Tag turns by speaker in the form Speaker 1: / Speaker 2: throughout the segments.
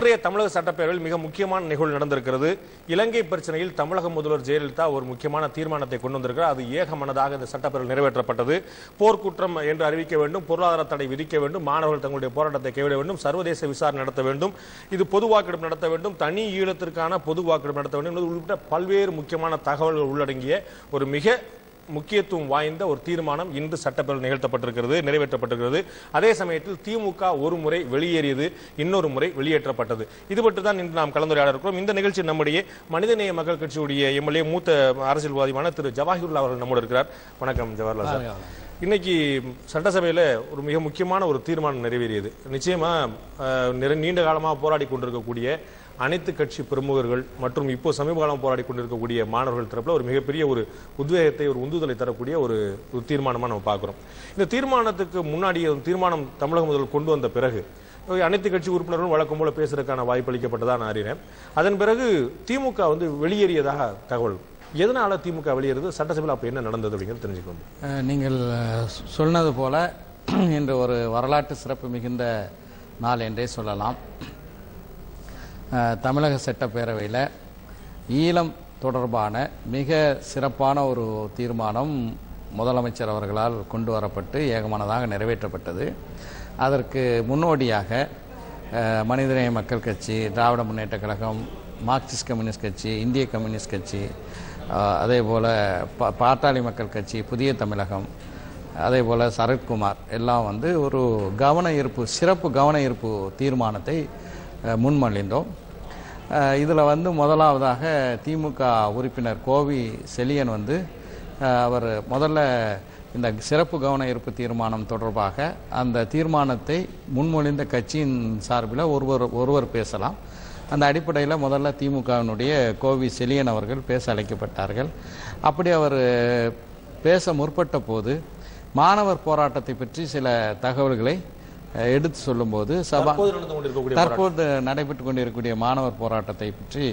Speaker 1: இன்றைய தமிழக சட்டப்பேரவையில் மிக முக்கியமான நிகழ்வு நடந்திருக்கிறது. இலங்கை பிரச்சனையில் தமிழக முதல்வர் ஜெயலலிதா ஒரு முக்கியமான தீர்மானத்தை கொண்டு வந்திருக்கிறார். அது ஏகமனதாக இந்த சட்டப்பேரவையில் நிறைவேற்றப்பட்டது. போர்க்குற்றம் என்று அறிவிக்க வேண்டும் பொருளாதார தடை விதிக்க வேண்டும் மாணவர்கள் தங்களுடைய போராட்டத்தை கைவிட வேண்டும் சர்வதேச விசாரணை நடத்த வேண்டும் இது பொது வாக்கெடுப்பு நடத்த வேண்டும் தனி ஈழத்திற்கான பொது வாக்கெடுப்பு நடத்த வேண்டும் உள்ளிட்ட பல்வேறு முக்கியமான தகவல்கள் உள்ளடங்கிய ஒரு மிக முக்கியத்துவம் வாய்ந்த ஒரு தீர்மானம் இன்று சட்டப்பேரவையில் நிகழ்த்தப்பட்டிருக்கிறது நிறைவேற்றப்பட்டிருக்கிறது. அதே சமயத்தில் திமுக ஒரு முறை வெளியேறியது இன்னொரு முறை வெளியேற்றப்பட்டது. இது பற்றி தான் இன்று நாம் கலந்துரையாட இருக்கிறோம். இந்த நிகழ்ச்சி நம்முடைய மனிதநேய மக்கள் கட்சியுடைய எம்எல்ஏ மூத்த அரசியல்வாதியான திரு ஜவாஹிருல்லா அவர்கள் நம்மோடு இருக்கிறார். வணக்கம் ஜவஹர்லால் சார். இன்னைக்கு சட்டசபையில ஒரு மிக முக்கியமான ஒரு தீர்மானம் நிறைவேறியது. நிச்சயமா அஹ், நிற- நீண்ட காலமாக போராடி கொண்டிருக்கக்கூடிய அனைத்து கட்சி பிரமுகர்கள் மற்றும் இப்போ சமீப காலம் போராடி கொண்டிருக்கக்கூடிய மாணவர்கள் தரப்பில் ஒரு மிகப்பெரிய ஒரு உத்வேகத்தை ஒரு உந்துதலை தரக்கூடிய ஒரு ஒரு நம்ம பார்க்குறோம். இந்த தீர்மானத்துக்கு முன்னாடி தீர்மானம் தமிழக முதல்வர் கொண்டு வந்த பிறகு அனைத்து கட்சி உறுப்பினர்களும் வழக்கம் போல பேசுறதுக்கான வாய்ப்பு அளிக்கப்பட்டதாக நான் அறிகிறேன் அதன் பிறகு திமுக வந்து வெளியேறியதாக தகவல். எதனால திமுக வெளியேறது? சட்டசபையில் அப்போ என்ன நடந்தது அப்படிங்கிறது தெரிஞ்சுக்கணும்
Speaker 2: நீங்கள் சொன்னது போல இன்று ஒரு வரலாற்று சிறப்பு மிகுந்த நாள் என்றே சொல்லலாம். தமிழக சட்டப்பேரவையில் ஈழம் தொடர்பான மிக சிறப்பான ஒரு தீர்மானம் முதலமைச்சர் அவர்களால் கொண்டு வரப்பட்டு ஏகமானதாக நிறைவேற்றப்பட்டது. அதற்கு முன்னோடியாக மனிதநேய மக்கள் கட்சி திராவிட முன்னேற்ற கழகம் மார்க்சிஸ்ட் கம்யூனிஸ்ட் கட்சி இந்திய கம்யூனிஸ்ட் கட்சி அதே போல் பா- பாட்டாளி மக்கள் கட்சி புதிய தமிழகம் அதே போல் சரத்குமார் எல்லாம் வந்து ஒரு கவன ஈர்ப்பு சிறப்பு கவன ஈர்ப்பு தீர்மானத்தை முன்மொழிந்தோம். இதில் வந்து முதலாவதாக திமுக உறுப்பினர் கோவி செலியன் வந்து அவர் முதல்ல இந்த சிறப்பு கவன ஈர்ப்பு தீர்மானம் தொடர்பாக அந்த தீர்மானத்தை முன்மொழிந்த கட்சியின் சார்பில் ஒருவர் ஒருவர் பேசலாம். அந்த அடிப்படையில் முதல்ல திமுகவினுடைய கோவி செலியன் அவர்கள் பேச அழைக்கப்பட்டார்கள். அப்படி அவர் பேச முற்பட்ட போது மாணவர் போராட்டத்தை பற்றி சில தகவல்களை எடுத்து சொல்லும்போது சபா
Speaker 1: தற்போது
Speaker 2: நடைபெற்று கொண்டிருக்கக்கூடிய மாணவர் போராட்டத்தை பற்றி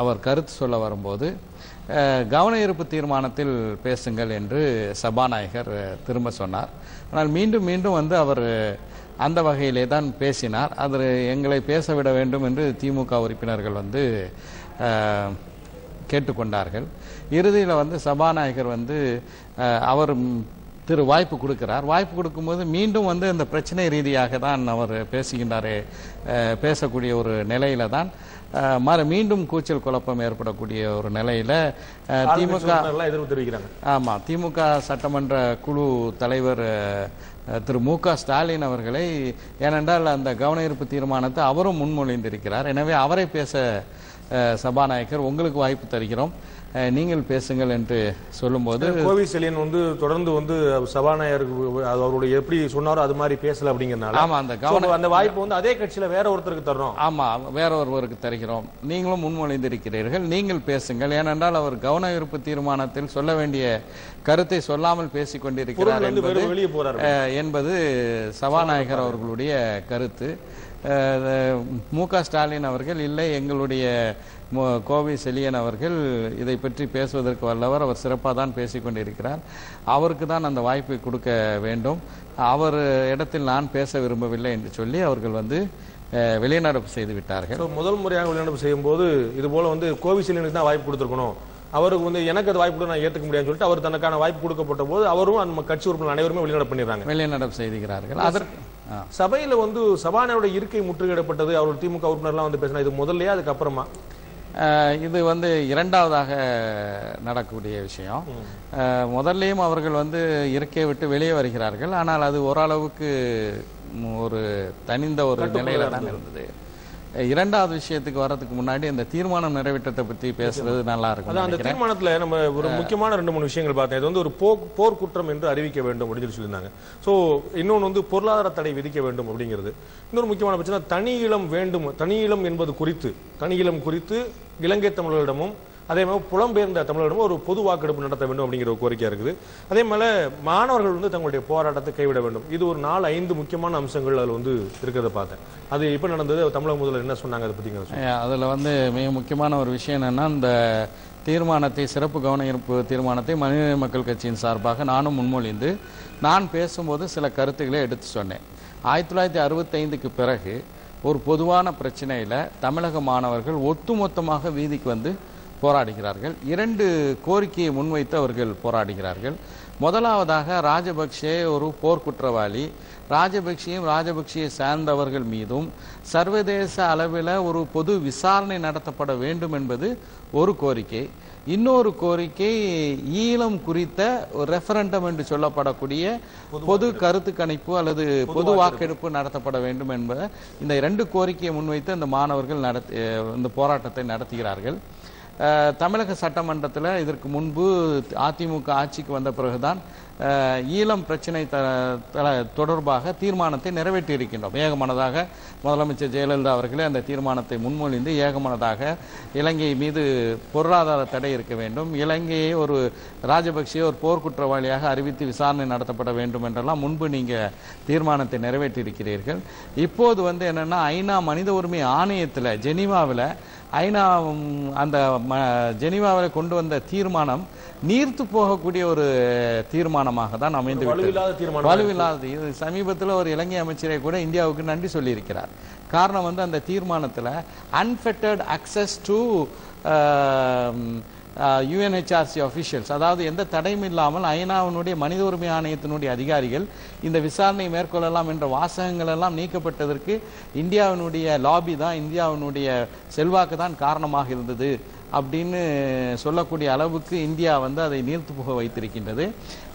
Speaker 2: அவர் கருத்து சொல்ல வரும்போது கவன ஈர்ப்பு தீர்மானத்தில் பேசுங்கள் என்று சபாநாயகர் திரும்ப சொன்னார். ஆனால் மீண்டும் மீண்டும் வந்து அவர் அந்த வகையிலே தான் பேசினார். அது எங்களை பேச விட வேண்டும் என்று திமுக உறுப்பினர்கள் வந்து கேட்டுக்கொண்டார்கள். இறுதியில் வந்து சபாநாயகர் வந்து அவர் திரு வாய்ப்பு கொடுக்கிறார். வாய்ப்பு கொடுக்கும்போது மீண்டும் வந்து இந்த பிரச்சனை ரீதியாக தான் அவர் பேசுகின்றாரே பேசக்கூடிய ஒரு நிலையில தான் மறு மீண்டும் கூச்சல் குழப்பம் ஏற்படக்கூடிய ஒரு நிலையில திமுக
Speaker 1: எதிர்ப்பு தெரிவிக்கிறாங்க
Speaker 2: ஆமா திமுக சட்டமன்ற குழு தலைவர் திரு மு க ஸ்டாலின் அவர்களை ஏனென்றால் அந்த கவன ஈர்ப்பு தீர்மானத்தை அவரும் முன்மொழிந்திருக்கிறார். எனவே அவரை பேச சபாநாயகர் உங்களுக்கு வாய்ப்பு தருகிறோம். நீங்கள் பேசுங்கள் என்று சொல்லும்போது
Speaker 1: கோவி செலியன் வந்து தொடர்ந்து வந்து சபாநாயகருக்கு அவருடைய எப்படி சொன்னாரோ அது மாதிரி பேசல அப்படிங்கறனால
Speaker 2: ஆமா அந்த
Speaker 1: So,
Speaker 2: கவன
Speaker 1: அந்த வாய்ப்பு வந்து அதே கட்சியில வேற ஒருத்தருக்கு தர்றோம்.
Speaker 2: ஆமா வேற ஒருவருக்கு தருகிறோம். நீங்களும் முன்மொழிந்திருக்கிறீர்கள் நீங்கள் பேசுங்கள். ஏனென்றால் அவர் கவன ஈர்ப்பு தீர்மானத்தில் சொல்ல வேண்டிய கருத்தை சொல்லாமல் பேசிக் கொண்டிருக்கிறார் என்பது என்பது சபாநாயகர் அவர்களுடைய கருத்து. மு க ஸ்டாலின் அவர்கள் இல்லை எங்களுடைய கோவை செலியன் அவர்கள் இதை பற்றி பேசுவதற்கு வல்லவர். அவர் சிறப்பாக தான் பேசிக் கொண்டிருக்கிறார். அவருக்கு தான் அந்த வாய்ப்பை கொடுக்க வேண்டும். அவர் இடத்தில் நான் பேச விரும்பவில்லை என்று சொல்லி அவர்கள் வந்து வெளிநடப்பு செய்து விட்டார்கள்.
Speaker 1: முதல் முறையாக வெளிநடப்பு செய்யும் போது இது போல வந்து கோவி செலியனுக்கு தான் வாய்ப்பு கொடுத்திருக்கணும். அவருக்கு வந்து எனக்கு அது வாய்ப்பு நான் ஏத்துக்க முடியாதுன்னு சொல்லிட்டு அவர் தனக்கான வாய்ப்பு கொடுக்கப்பட்ட போது அவரும் அந்த கட்சி உறுப்பினர் அனைவருமே வெளிநடப்பு பண்ணிடுறாங்க.
Speaker 2: வெளிநடப்பு செய்துகிறார்கள். அதற்கு.
Speaker 1: சபையில வந்து சபாநாயகரோட இருக்கை முற்றுகையிடப்பட்டது அவர் திமுக உறுப்பினர்லாம் வந்து பேசினா இது முதல்லயே அதுக்கப்புறமா?
Speaker 2: இது வந்து இரண்டாவதாக நடக்கக்கூடிய விஷயம். முதல்லையும் அவர்கள் வந்து இருக்கையை விட்டு வெளியே வருகிறார்கள். ஆனால் அது ஓரளவுக்கு ஒரு தனிந்த ஒரு நிலையில தான் இருந்தது. இரண்டாவது விஷயத்துக்கு வர்றதுக்கு முன்னாடி இந்த தீர்மானம் நிறைவேற்றத்தை பத்தி பேசுறது நல்லா இருக்கும்
Speaker 1: அதான் அந்த தீர்மானத்துல நம்ம ஒரு முக்கியமான ரெண்டு மூணு விஷயங்கள் பார்த்தேன். இது வந்து ஒரு போ போர் குற்றம் என்று அறிவிக்க வேண்டும் அப்படின்னு சொல்லி சொல்லியிருந்தாங்க. சோ இன்னொன்னு வந்து பொருளாதார தடை விதிக்க வேண்டும் அப்படிங்கிறது. இன்னொரு முக்கியமான பிரச்சனை தனி இளம் வேண்டும் தனி இளம் என்பது குறித்து தனி இளம் குறித்து இலங்கை தமிழர்களிடமும் அதே மாதிரி புலம்பெயர்ந்த தமிழர்களும் ஒரு பொது வாக்கெடுப்பு நடத்த வேண்டும் அப்படிங்கிற ஒரு கோரிக்கை இருக்குது. அதே மேல மாணவர்கள் வந்து தங்களுடைய போராட்டத்தை கைவிட வேண்டும். இது ஒரு நாலு ஐந்து முக்கியமான அம்சங்கள் அதில் வந்து இருக்கிறத பார்த்தேன். அது இப்போ நடந்தது தமிழக முதல்வர் என்ன சொன்னாங்க அதை
Speaker 2: பற்றிங்க அதில் வந்து மிக முக்கியமான ஒரு விஷயம் என்னன்னா இந்த தீர்மானத்தை சிறப்பு கவன ஈர்ப்பு தீர்மானத்தை மனித மக்கள் கட்சியின் சார்பாக நானும் முன்மொழிந்து நான் பேசும்போது சில கருத்துக்களை எடுத்து சொன்னேன். ஆயிரத்தி தொள்ளாயிரத்தி அறுபத்தைந்துக்கு பிறகு ஒரு பொதுவான பிரச்சனையில் தமிழக மாணவர்கள் ஒட்டுமொத்தமாக வீதிக்கு வந்து போராடுகிறார்கள். இரண்டு கோரிக்கையை முன்வைத்து அவர்கள் போராடுகிறார்கள். முதலாவதாக ராஜபக்சே ஒரு போர்க்குற்றவாளி. ராஜபக்சேயும் ராஜபக்சேயை சார்ந்தவர்கள் மீதும் சர்வதேச அளவில் ஒரு பொது விசாரணை நடத்தப்பட வேண்டும் என்பது ஒரு கோரிக்கை. இன்னொரு கோரிக்கை ஈழம் குறித்த ஒரு ரெஃபரண்டம் என்று சொல்லப்படக்கூடிய பொது கருத்து கணிப்பு அல்லது பொது வாக்கெடுப்பு. நடத்தப்பட வேண்டும் என்பதை இந்த இரண்டு கோரிக்கையை முன்வைத்து அந்த மாணவர்கள் நடத்தி இந்த போராட்டத்தை நடத்துகிறார்கள். தமிழக சட்டமன்றத்தில் இதற்கு முன்பு அதிமுக ஆட்சிக்கு வந்த பிறகுதான் ஈழம் பிரச்சினை த- தொடர்பாக தீர்மானத்தை நிறைவேற்றியிருக்கின்றோம். ஏகமனதாக முதலமைச்சர் ஜெயலலிதா அவர்களே அந்த தீர்மானத்தை முன்மொழிந்து ஏகமனதாக இலங்கை மீது பொருளாதார தடை இருக்க வேண்டும் இலங்கையை ஒரு ராஜபக்சே ஒரு போர்க்குற்றவாளியாக அறிவித்து விசாரணை நடத்தப்பட வேண்டும் என்றெல்லாம் முன்பு நீங்கள் தீர்மானத்தை நிறைவேற்றியிருக்கிறீர்கள். இப்போது வந்து என்னென்னா ஐநா மனித உரிமை ஆணையத்தில் ஜெனீவாவில் ஐநா அந்த ஜெனீவாவில் கொண்டு வந்த தீர்மானம் நீர்த்து போகக்கூடிய ஒரு தீர்மானமாக தான் அமைந்து வலுவில்லாதது இது சமீபத்தில் ஒரு இலங்கை அமைச்சரை கூட இந்தியாவுக்கு நன்றி சொல்லியிருக்கிறார். காரணம் வந்து அந்த தீர்மானத்தில் unfettered access to UNHRC officials அதாவது எந்த தடையும் இல்லாமல் ஐநாவினுடைய மனித உரிமை ஆணையத்தினுடைய அதிகாரிகள் இந்த விசாரணை மேற்கொள்ளலாம் என்ற வாசகங்கள் எல்லாம் நீக்கப்பட்டதற்கு இந்தியாவினுடைய லாபி தான் இந்தியாவினுடைய செல்வாக்கு தான் காரணமாக இருந்தது அப்படின்னு சொல்லக்கூடிய அளவுக்கு இந்தியா வந்து அதை நீர்த்து போக வைத்திருக்கின்றது.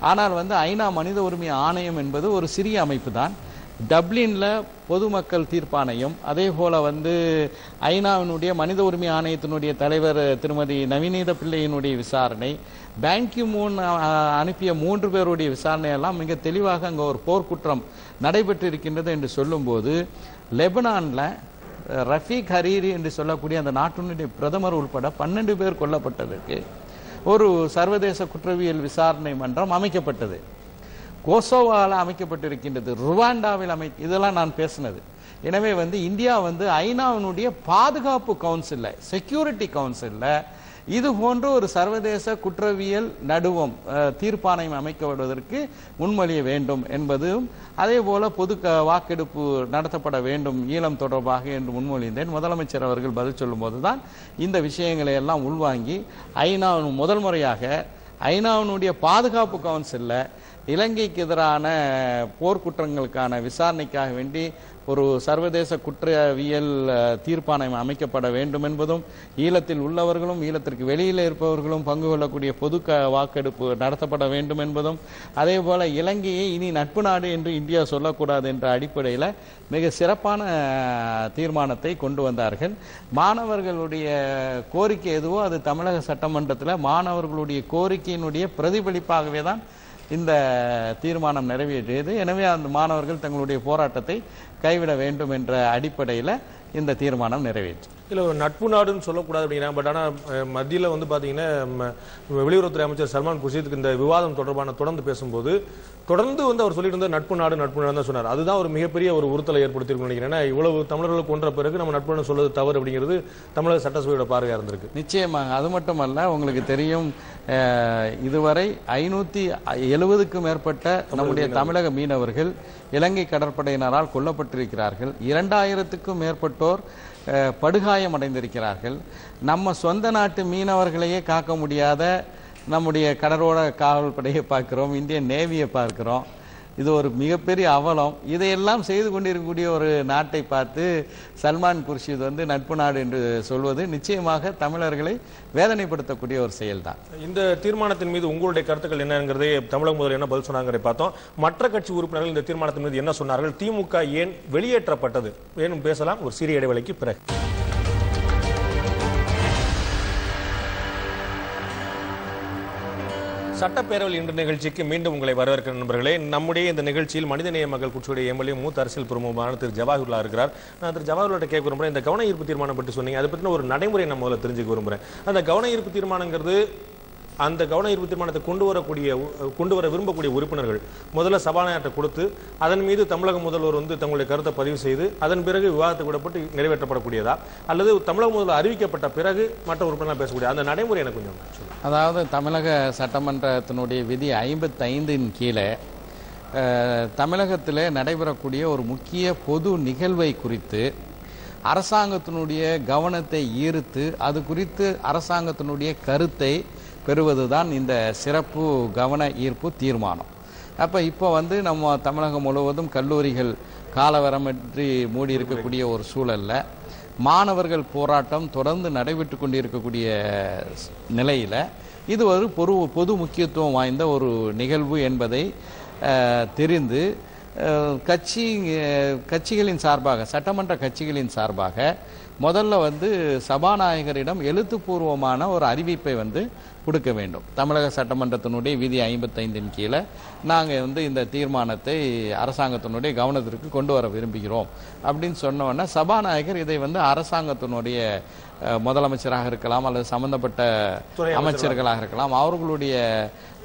Speaker 2: ஆனால் வந்து ஐநா மனித உரிமை ஆணையம் என்பது ஒரு சிறிய அமைப்பு தான். டப்ளின்ல பொதுமக்கள் தீர்ப்பாணையம் அதே போல வந்து ஐநாவினுடைய மனித உரிமை ஆணையத்தினுடைய தலைவர் திருமதி நவீனீத பிள்ளையினுடைய விசாரணை பேங்கி மூன் அனுப்பிய மூன்று பேருடைய விசாரணையெல்லாம் மிக தெளிவாக அங்கே ஒரு போர்க்குற்றம் நடைபெற்று இருக்கின்றது என்று சொல்லும்போது லெபனானில் ரஃபீக் ஹரீரி என்று சொல்லக்கூடிய அந்த நாட்டினுடைய பிரதமர் உட்பட பன்னெண்டு பேர் கொல்லப்பட்டதற்கு ஒரு சர்வதேச குற்றவியல் விசாரணை மன்றம் அமைக்கப்பட்டது. கோசோவாவில் அமைக்கப்பட்டிருக்கின்றது ருவாண்டாவில் அமை இதெல்லாம் நான் பேசினது. எனவே வந்து இந்தியா வந்து ஐநாவினுடைய பாதுகாப்பு கவுன்சிலில் செக்யூரிட்டி கவுன்சிலில் இது போன்ற ஒரு சர்வதேச குற்றவியல் நடுவம் தீர்ப்பாணையம் அமைக்கப்படுவதற்கு முன்மொழிய வேண்டும் என்பதும் அதே போல பொது வாக்கெடுப்பு நடத்தப்பட வேண்டும் ஈழம் தொடர்பாக என்று முன்மொழிந்தேன். முதலமைச்சர் அவர்கள் பதில் சொல்லும்போது தான் இந்த விஷயங்களை எல்லாம் உள்வாங்கி ஐநா முதல் முறையாக ஐநாவினுடைய பாதுகாப்பு கவுன்சிலில் இலங்கைக்கு எதிரான போர்க்குற்றங்களுக்கான விசாரணைக்காக வேண்டி ஒரு சர்வதேச குற்றவியல் அஹ், தீர்ப்பாணையம் அமைக்கப்பட வேண்டும் என்பதும் ஈழத்தில் உள்ளவர்களும் ஈழத்திற்கு வெளியில் இருப்பவர்களும் பங்கு கொள்ளக்கூடிய பொது வாக்கெடுப்பு நடத்தப்பட வேண்டும் என்பதும் அதே போல இலங்கையை இனி நட்பு நாடு என்று இந்தியா சொல்லக்கூடாது என்ற அடிப்படையில் மிக சிறப்பான தீர்மானத்தை கொண்டு வந்தார்கள். மாணவர்களுடைய கோரிக்கை எதுவோ அது தமிழக சட்டமன்றத்தில் மாணவர்களுடைய கோரிக்கையினுடைய பிரதிபலிப்பாகவே தான் இந்த தீர்மானம் நிறைவேற்றியது. எனவே அந்த மாணவர்கள் தங்களுடைய போராட்டத்தை கைவிட வேண்டும் என்ற அடிப்படையில் இந்த தீர்மானம் நிறைவேற்று.
Speaker 1: இல்லை ஒரு நட்பு நாடுன்னு சொல்லக்கூடாது அப்படிங்கிறாங்க. பட் ஆனால் மத்தியில் வந்து பார்த்தீங்கன்னா வெளியுறவுத்துறை அமைச்சர் சல்மான் குர்ஷித்துக்கு இந்த விவாதம் தொடர்பான தொடர்ந்து பேசும்போது தொடர்ந்து வந்து அவர் சொல்லிட்டு இருந்தார் நட்பு நாடு நட்பு நாடு தான் சொன்னார். அதுதான் ஒரு மிகப்பெரிய ஒரு உறுத்தலை ஏற்படுத்தியிருக்கும் நினைக்கிறேன். ஏன்னா இவ்வளவு தமிழர்கள் கொன்ற பிறகு நம்ம நட்பு நாடு சொல்வது தவறு அப்படிங்கிறது தமிழக சட்டசபையோட பார்வையா இருந்திருக்கு.
Speaker 2: நிச்சயமாக. அது மட்டுமல்ல உங்களுக்கு தெரியும் இதுவரை ஐநூத்தி எழுபதுக்கும் மேற்பட்ட நம்முடைய தமிழக மீனவர்கள் இலங்கை கடற்படையினரால் கொல்லப்பட்டிருக்கிறார்கள். இரண்டாயிரத்துக்கும் மேற்பட்டோர் படுகாயம் அடைந்திருக்கிறார்கள் நம்ம சொந்த நாட்டு மீனவர்களையே காக்க முடியாத நம்முடைய கடரோட காவல்படையை பார்க்குறோம் பார்க்கிறோம் இந்தியன் நேவியை பார்க்கிறோம். இது ஒரு மிகப்பெரிய அவலம். இதையெல்லாம் செய்து கொண்டிருக்கக்கூடிய ஒரு நாட்டை பார்த்து சல்மான் குர்ஷித் வந்து நட்பு நாடு என்று சொல்வது நிச்சயமாக தமிழர்களை வேதனைப்படுத்தக்கூடிய ஒரு செயல்தான்.
Speaker 1: இந்த தீர்மானத்தின் மீது உங்களுடைய கருத்துக்கள் என்னங்கிறதே தமிழக முதல்வர் என்ன பதில் சொன்னாங்கிறதை பார்த்தோம். மற்ற கட்சி உறுப்பினர்கள் இந்த தீர்மானத்தின் மீது என்ன சொன்னார்கள்? திமுக ஏன் வெளியேற்றப்பட்டது? வேணும் பேசலாம். ஒரு சிறிய இடைவெளிக்கு பிறகு. சட்டப்பேரவை இன்று நிகழ்ச்சிக்கு மீண்டும் உங்களை வரவேற்கிற நண்பர்களே. நம்முடைய இந்த நிகழ்ச்சியில் மனிதநேய மக்கள் கட்சியுடைய எம்எல்ஏ மூத்த அரசியல் பிரமுகமான திரு ஜவாஹர்லா இருக்கிறார். நான் திரு ஜவாஹர்லாட்ட கேட்க விரும்புகிறேன் இந்த கவன ஈர்ப்பு தீர்மானம் பற்றி சொன்னீங்க. அதை பற்றின ஒரு நடைமுறை நம்ம முதல்ல தெரிஞ்சுக்க விரும்புகிறேன் அந்த கவன ஈர்ப்பு தீர்மானங்கிறது அந்த கவன ஈர்ப்பு தீர்மானத்தை கொண்டு வரக்கூடிய கொண்டு வர விரும்பக்கூடிய உறுப்பினர்கள் முதல்ல சபாநாயகர்கிட்ட கொடுத்து அதன் மீது தமிழக முதல்வர் வந்து தங்களுடைய கருத்தை பதிவு செய்து அதன் பிறகு விவாதத்துக்கு விடப்பட்டு நிறைவேற்றப்படக்கூடியதா? அல்லது தமிழக முதல்வர் அறிவிக்கப்பட்ட பிறகு மற்ற உறுப்பினர்கள் பேசக்கூடிய அந்த நடைமுறை எனக்கு கொஞ்சம்
Speaker 2: அதாவது தமிழக சட்டமன்றத்தினுடைய விதி ஐம்பத்தைந்தின் கீழே தமிழகத்தில் நடைபெறக்கூடிய ஒரு முக்கிய பொது நிகழ்வை குறித்து அரசாங்கத்தினுடைய கவனத்தை ஈர்த்து அது குறித்து அரசாங்கத்தினுடைய கருத்தை பெறுவதுதான் இந்த சிறப்பு கவன ஈர்ப்பு தீர்மானம். அப்போ இப்போ வந்து நம்ம தமிழகம் முழுவதும் கல்லூரிகள் காலவரமின்றி மூடி இருக்கக்கூடிய ஒரு சூழலில் மாணவர்கள் போராட்டம் தொடர்ந்து நடைபெற்று கொண்டிருக்கக்கூடிய நிலையில் இது ஒரு பொது பொது முக்கியத்துவம் வாய்ந்த ஒரு நிகழ்வு என்பதை தெரிந்து கட்சி கட்சிகளின் சார்பாக சட்டமன்ற கட்சிகளின் சார்பாக முதல்ல வந்து சபாநாயகரிடம் எழுத்துப்பூர்வமான ஒரு அறிவிப்பை வந்து கொடுக்க வேண்டும். தமிழக சட்டமன்றத்தினுடைய விதி ஐம்பத்தைந்தின் கீழே நாங்கள் வந்து இந்த தீர்மானத்தை அரசாங்கத்தினுடைய கவனத்திற்கு கொண்டு வர விரும்புகிறோம். அப்படின்னு சொன்ன உடனே சபாநாயகர் இதை வந்து அரசாங்கத்தினுடைய முதலமைச்சராக இருக்கலாம் அல்லது சம்பந்தப்பட்ட அமைச்சர்களாக இருக்கலாம் அவர்களுடைய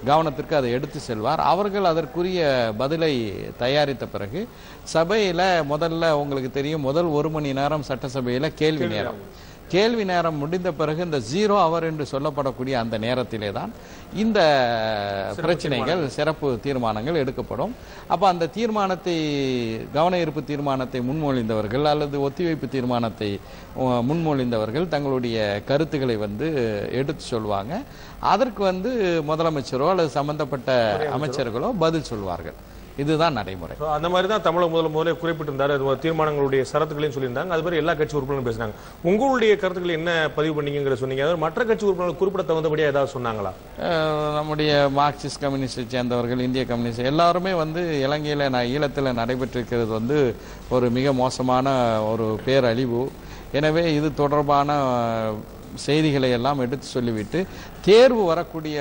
Speaker 2: கவனத்திற்கு அதை எடுத்து செல்வார். அவர்கள் அதற்குரிய பதிலை தயாரித்த பிறகு சபையில முதல்ல உங்களுக்கு தெரியும் முதல் ஒரு மணி நேரம் சட்டசபையில கேள்வி நேரம். கேள்வி நேரம் முடிந்த பிறகு இந்த ஜீரோ அவர் என்று சொல்லப்படக்கூடிய அந்த நேரத்திலே தான் இந்த பிரச்சனைகள் சிறப்பு தீர்மானங்கள் எடுக்கப்படும். அப்ப அந்த தீர்மானத்தை கவன ஈர்ப்பு தீர்மானத்தை முன்மொழிந்தவர்கள் அல்லது ஒத்திவைப்பு தீர்மானத்தை முன்மொழிந்தவர்கள் தங்களுடைய கருத்துக்களை வந்து எடுத்து சொல்லுவாங்க அதற்கு வந்து முதலமைச்சரோ அல்லது சம்பந்தப்பட்ட அமைச்சர்களோ பதில் சொல்வார்கள். இதுதான் நடைமுறை.
Speaker 1: அந்த மாதிரி தான் தமிழக முதல்ல முதலே குறிப்பிட்டிருந்தாரு. அது தீர்மானங்களுடைய சரத்துகளையும் சொல்லியிருந்தாங்க. அது மாதிரி எல்லா கட்சி உறுப்பினர்களும் பேசினாங்க. உங்களுடைய கருத்துக்களை என்ன பதிவு பண்ணீங்கிற சொன்னீங்க. மற்ற கட்சி உறுப்பினர்கள் குறிப்பிட தகுந்தபடியா ஏதாவது சொன்னாங்களா?
Speaker 2: நம்முடைய மார்க்சிஸ்ட் கம்யூனிஸ்டை சேர்ந்தவர்கள் இந்திய கம்யூனிஸ்ட் எல்லாருமே வந்து இலங்கையில் நான் ஈழத்தில் நடைபெற்றிருக்கிறது வந்து ஒரு மிக மோசமான ஒரு பேரழிவு. எனவே இது தொடர்பான செய்திகளை எல்லாம் எடுத்து சொல்லிவிட்டு தேர்வு வரக்கூடிய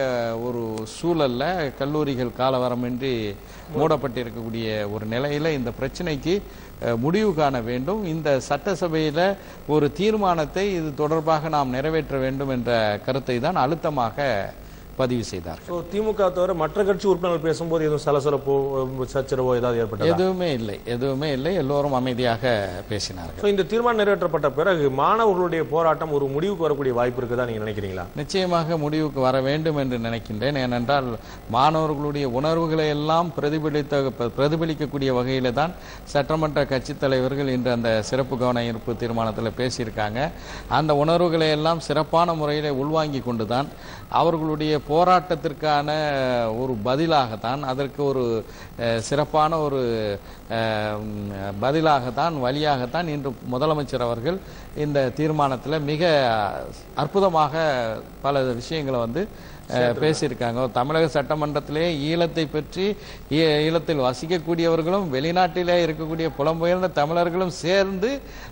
Speaker 2: ஒரு சூழல்ல கல்லூரிகள் காலவரமின்றி மூடப்பட்டிருக்கக்கூடிய ஒரு நிலையில இந்த பிரச்சனைக்கு முடிவு காண வேண்டும். இந்த சட்டசபையில ஒரு தீர்மானத்தை இது தொடர்பாக நாம் நிறைவேற்ற வேண்டும் என்ற கருத்தை தான் அழுத்தமாக பதிவு செய்தார்
Speaker 1: திமுக தவிர மற்ற கட்சி உறுப்பினர்கள் பேசும்போது எதுவும் சலசலப்போ சச்சரவோ ஏதாவது ஏற்பட்டதா?
Speaker 2: எதுவுமே இல்லை. எதுவுமே இல்லை. எல்லோரும் அமைதியாக பேசினார்கள்.
Speaker 1: இந்த தீர்மானம் நிறைவேற்றப்பட்ட பிறகு மாணவர்களுடைய போராட்டம் ஒரு முடிவுக்கு வரக்கூடிய வாய்ப்பு இருக்குதா நீங்க நினைக்கிறீங்களா?
Speaker 2: நிச்சயமாக முடிவுக்கு வர வேண்டும் என்று நினைக்கின்றேன். ஏனென்றால் மாணவர்களுடைய உணர்வுகளை எல்லாம் பிரதிபலித்த பிரதிபலிக்கக்கூடிய வகையில தான் சட்டமன்ற கட்சித் தலைவர்கள் இன்று அந்த சிறப்பு கவன ஈர்ப்பு தீர்மானத்தில் பேசியிருக்காங்க. அந்த உணர்வுகளை எல்லாம் சிறப்பான முறையில் உள்வாங்கி கொண்டுதான் அவர்களுடைய போராட்டத்திற்கான ஒரு பதிலாகத்தான் அதற்கு ஒரு சிறப்பான ஒரு பதிலாகத்தான் வழியாகத்தான் இன்று முதலமைச்சர் அவர்கள் இந்த தீர்மானத்தில் மிக அற்புதமாக பல விஷயங்களை வந்து பேசியிருக்காங்க. தமிழக சட்டமன்றத்திலே ஈழத்தை பற்றி ஈழத்தில் வசிக்கக்கூடியவர்களும் வெளிநாட்டிலே இருக்கக்கூடிய புலம்பெயர்ந்த தமிழர்களும் சேர்ந்து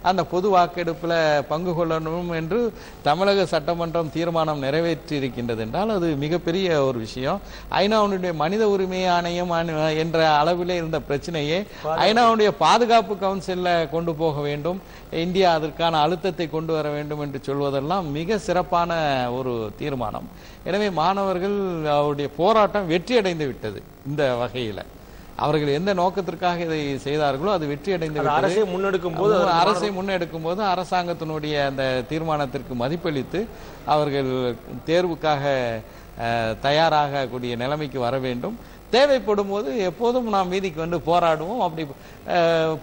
Speaker 2: அந்த பொது வாக்கெடுப்பில் பங்கு கொள்ளணும் என்று தமிழக சட்டமன்றம் தீர்மானம் நிறைவேற்றி இருக்கின்றது என்றால் அது மிகப்பெரிய ஒரு விஷயம். ஐநாவுடைய மனித உரிமை ஆணையம் என்ற அளவிலே இருந்த பிரச்சனையே ஐநாவுடைய பாதுகாப்பு கவுன்சில்ல கொண்டு போக வேண்டும். இந்தியா அதற்கான அழுத்தத்தை கொண்டு வர வேண்டும் என்று சொல்வதெல்லாம் மிக சிறப்பான ஒரு தீர்மானம். எனவே மாணவர்கள் அவருடைய போராட்டம் வெற்றி அடைந்து விட்டது இந்த வகையில. அவர்கள் எந்த நோக்கத்திற்காக இதை செய்தார்களோ அது வெற்றி அடைந்து
Speaker 1: அரசை முன்னெடுக்கும் போது
Speaker 2: அரசை முன்னெடுக்கும் போது அரசாங்கத்தினுடைய அந்த தீர்மானத்திற்கு மதிப்பளித்து அவர்கள் தேர்வுக்காக தயாராகக்கூடிய நிலைமைக்கு வர வேண்டும். தேவைப்படும் போது எப்போதும் நாம் வீதிக்கு வந்து போராடுவோம். அப்படி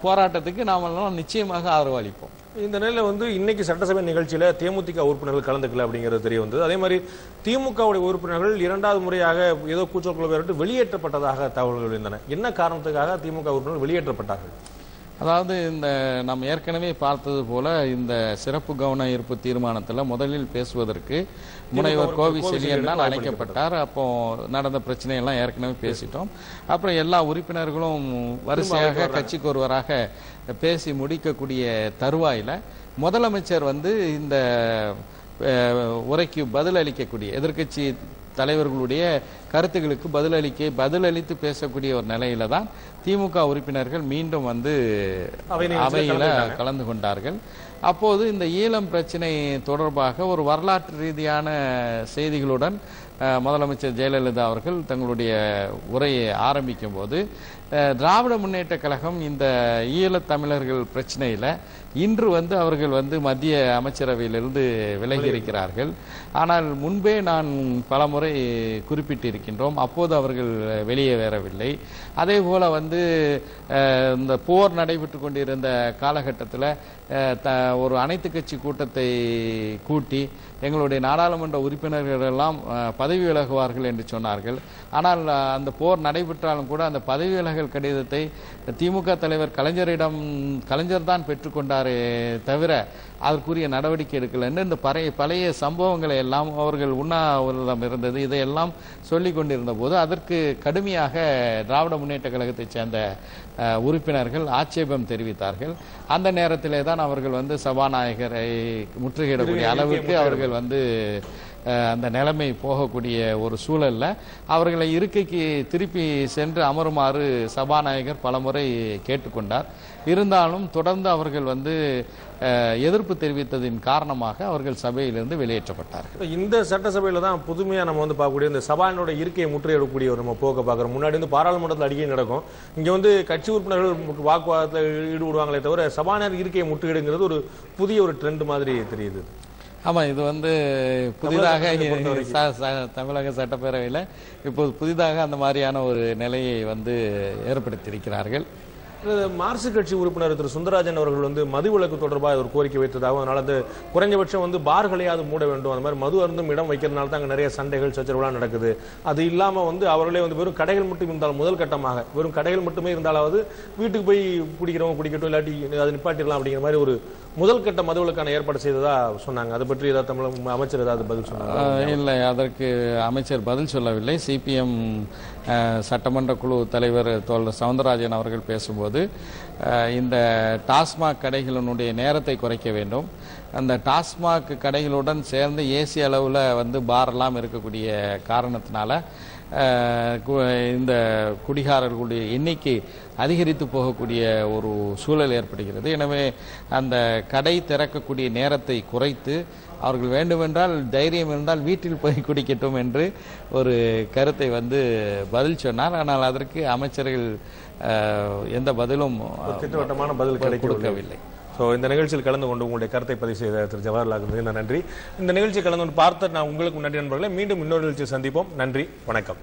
Speaker 2: போராட்டத்துக்கு நாமெல்லாம் நிச்சயமாக ஆதரவு அளிப்போம்
Speaker 1: இந்த நிலையில் வந்து இன்னைக்கு சட்டசபை நிகழ்ச்சியில் தேமுதிக உறுப்பினர்கள் கலந்துக்கல அப்படிங்கிறது தெரிய வந்தது. அதே மாதிரி திமுகவுடைய உறுப்பினர்கள் இரண்டாவது முறையாக ஏதோ கூச்சல் விட்டு வெளியேற்றப்பட்டதாக தகவல்கள் இருந்தன. என்ன காரணத்துக்காக திமுக உறுப்பினர்கள் வெளியேற்றப்பட்டார்கள்?
Speaker 2: அதாவது இந்த நாம் ஏற்கனவே பார்த்தது போல இந்த சிறப்பு கவன ஈர்ப்பு தீர்மானத்தில் முதலில் பேசுவதற்கு முனைவர் கோவி செலியன் தான் அழைக்கப்பட்டார். அப்போ நடந்த பிரச்சனையெல்லாம் ஏற்கனவே பேசிட்டோம். அப்புறம் எல்லா உறுப்பினர்களும் வரிசையாக கட்சிக்கு ஒருவராக பேசி முடிக்கக்கூடிய தருவாயில முதலமைச்சர் வந்து இந்த உரைக்கு பதிலளிக்கக்கூடிய எதிர்க்கட்சி தலைவர்களுடைய கருத்துகளுக்கு பதிலளிக்க பதிலளித்து பேசக்கூடிய ஒரு நிலையில தான் திமுக உறுப்பினர்கள் மீண்டும் வந்து அவையில. கலந்து கொண்டார்கள் அப்போது இந்த ஈழம் பிரச்சனை தொடர்பாக ஒரு வரலாற்று ரீதியான செய்திகளுடன் முதலமைச்சர் ஜெயலலிதா அவர்கள் தங்களுடைய உரையை ஆரம்பிக்கும் போது திராவிட முன்னேற்ற கழகம் இந்த ஈழத்தமிழர்கள் பிரச்சனையில் இன்று வந்து அவர்கள் வந்து மத்திய அமைச்சரவையிலிருந்து விலகி இருக்கிறார்கள் ஆனால் முன்பே நான் பலமுறை குறிப்பிட்டிருக்கின்றோம். அப்போது அவர்கள் வெளியே வரவில்லை. அதே போல வந்து இந்த போர் நடைபெற்று கொண்டிருந்த காலகட்டத்தில் ஒரு அனைத்து கட்சி கூட்டத்தை கூட்டி எங்களுடைய நாடாளுமன்ற உறுப்பினர்கள் எல்லாம் பதவி விலகுவார்கள் என்று சொன்னார்கள். ஆனால் அந்த போர் நடைபெற்றாலும் கூட அந்த பதவி விலக விலகல் கடிதத்தை திமுக தலைவர் கலைஞரிடம் கலைஞர் தான் பெற்றுக்கொண்டாரே தவிர அதற்குரிய நடவடிக்கை எடுக்கலன்னு இந்த பழைய பழைய சம்பவங்களை எல்லாம் அவர்கள் உண்ணாவிரதம் இருந்தது. இதையெல்லாம் சொல்லிக் கொண்டிருந்த போது அதற்கு கடுமையாக திராவிட முன்னேற்ற கழகத்தைச் சேர்ந்த உறுப்பினர்கள் ஆட்சேபம் தெரிவித்தார்கள். அந்த நேரத்திலே தான் அவர்கள் வந்து சபாநாயகரை முற்றுகையிடக்கூடிய அளவுக்கு அவர்கள் வந்து அந்த நிலைமை போகக்கூடிய ஒரு சூழல்ல அவர்களை இருக்கைக்கு திருப்பி சென்று அமருமாறு சபாநாயகர் பலமுறை கேட்டுக்கொண்டார். இருந்தாலும் தொடர்ந்து அவர்கள் வந்து எதிர்ப்பு தெரிவித்ததின் காரணமாக அவர்கள் சபையிலிருந்து வெளியேற்றப்பட்டார்கள்.
Speaker 1: இந்த சட்டசபையில் தான் புதுமையாக நம்ம வந்து பார்க்கக்கூடிய இந்த சபானோட இருக்கையை முற்றுகையிடக்கூடிய ஒரு நம்ம போக்க பார்க்குறோம். முன்னாடி வந்து பாராளுமன்றத்தில் அடிக்கடி நடக்கும். இங்கே வந்து கட்சி உறுப்பினர்கள் வாக்குவாதத்தில் ஈடுபடுவாங்களே தவிர சபாநாயகர் இருக்கையை முற்றுகையிடுங்கிறது ஒரு புதிய ஒரு ட்ரெண்ட் மாதிரி தெரியுது.
Speaker 2: ஆமா இது வந்து புதிதாக தமிழக சட்டப்பேரவையில் இப்போது புதிதாக அந்த மாதிரியான ஒரு நிலையை வந்து ஏற்படுத்தியிருக்கிறார்கள்.
Speaker 1: மார்க்சு கட்சி உறுப்பினர் திரு சுந்தரராஜன் அவர்கள் வந்து மது விலக்கு தொடர்பாக ஒரு கோரிக்கை வைத்ததாகவும் அதனால வந்து குறைஞ்சபட்சம் வந்து பார்களையாவது மூட வேண்டும். அந்த மாதிரி மது அருந்தும் இடம் வைக்கிறதுனால தான் அங்கே நிறைய சண்டைகள் சச்சரவுலாம் நடக்குது. அது இல்லாமல் வந்து அவர்களே வந்து வெறும் கடைகள் மட்டும் இருந்தால் முதல் கட்டமாக வெறும் கடைகள் மட்டுமே இருந்தாலாவது வீட்டுக்கு போய் குடிக்கிறவங்க குடிக்கட்டும் இல்லாட்டி அதை நிப்பாட்டிடலாம் அப்படிங்கிற மாதிரி ஒரு முதல் கட்ட மதுவிலக்கான ஏற்பாடு செய்ததா சொன்னாங்க. அதை பற்றி ஏதாவது தமிழக அமைச்சர் ஏதாவது பதில் சொன்னாங்க
Speaker 2: இல்லை அதற்கு அமைச்சர் பதில் சொல்லவில்லை. சிபிஎம் சட்டமன்ற குழு தலைவர் தோழர் சவுந்தரராஜன் அவர்கள் பேசும்போது இந்த டாஸ்மாக் கடைகளினுடைய நேரத்தை குறைக்க வேண்டும். அந்த டாஸ்மாக் கடைகளுடன் சேர்ந்து ஏசி அளவில் வந்து பாரெல்லாம் இருக்கக்கூடிய காரணத்தினால இந்த குடிகாரர்களுடைய எண்ணிக்கை அதிகரித்து போகக்கூடிய ஒரு சூழல் ஏற்படுகிறது. எனவே அந்த கடை திறக்கக்கூடிய நேரத்தை குறைத்து அவர்கள் வேண்டுமென்றால் தைரியம் இருந்தால் வீட்டில் போய் குடிக்கட்டும் என்று ஒரு கருத்தை வந்து பதில் சொன்னார். ஆனால் அதற்கு அமைச்சர்கள் எந்த பதிலும்
Speaker 1: திட்டவட்டமான பதில் கொடுக்கவில்லை. ஸோ இந்த நிகழ்ச்சியில் கலந்து கொண்டு உங்களுடைய கருத்தை பதிவு செய்த திரு. ஜவஹர்லால் நன்றி. இந்த நிகழ்ச்சி கலந்து கொண்டு பார்த்த நான் உங்களுக்கு நன்றி நண்பர்களை மீண்டும் இன்னொரு நிகழ்ச்சியை சந்திப்போம். நன்றி. வணக்கம்.